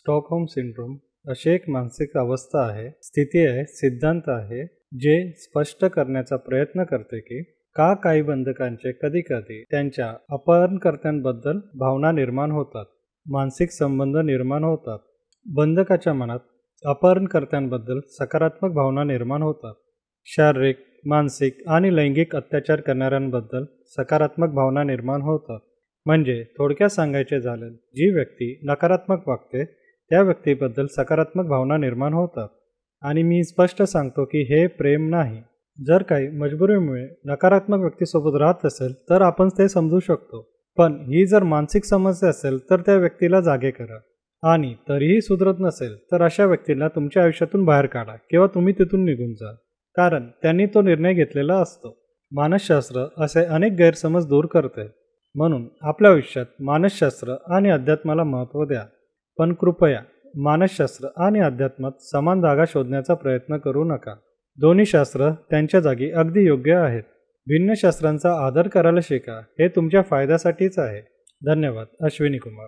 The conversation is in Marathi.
स्टॉकहोम सिंड्रोम अशी एक मानसिक अवस्था आहे स्थिती आहे सिद्धांत आहे जे स्पष्ट करण्याचा प्रयत्न करते की का काही बंधकांचे कधी कधी त्यांच्या अपहरणकर्त्यांबद्दल भावना निर्माण होतात मानसिक संबंध निर्माण होतात. बंधकाच्या मनात अपहरणकर्त्यांबद्दल सकारात्मक भावना निर्माण होतात. शारीरिक मानसिक आणि लैंगिक अत्याचार करणाऱ्यांबद्दल सकारात्मक भावना निर्माण होतात. म्हणजे थोडक्यात सांगायचे झाले जी व्यक्ती नकारात्मक वागते त्या व्यक्तीबद्दल सकारात्मक भावना निर्माण होतात. आणि मी स्पष्ट सांगतो की हे प्रेम नाही. जर काही मजबुरीमुळे नकारात्मक व्यक्तीसोबत राहत असेल तर आपण ते समजू शकतो. पण ही जर मानसिक समस्या असेल तर त्या व्यक्तीला जागे करा. आणि तरीही सुधरत नसेल तर अशा व्यक्तीला तुमच्या आयुष्यातून बाहेर काढा किंवा तुम्ही तिथून निघून जा. कारण त्यांनी तो निर्णय घेतलेला असतो. मानसशास्त्र असे अनेक गैरसमज दूर करते. म्हणून आपल्या आयुष्यात मानसशास्त्र आणि अध्यात्माला महत्त्व द्या. पण कृपया मानसशास्त्र आणि अध्यात्मात समान जागा शोधण्याचा प्रयत्न करू नका. दोन्ही शास्त्र त्यांच्या जागी अगदी योग्य आहेत. भिन्न शास्त्रांचा आदर करायला शिका. हे तुमच्या फायद्यासाठीच आहे. धन्यवाद. अश्विनी कुमार.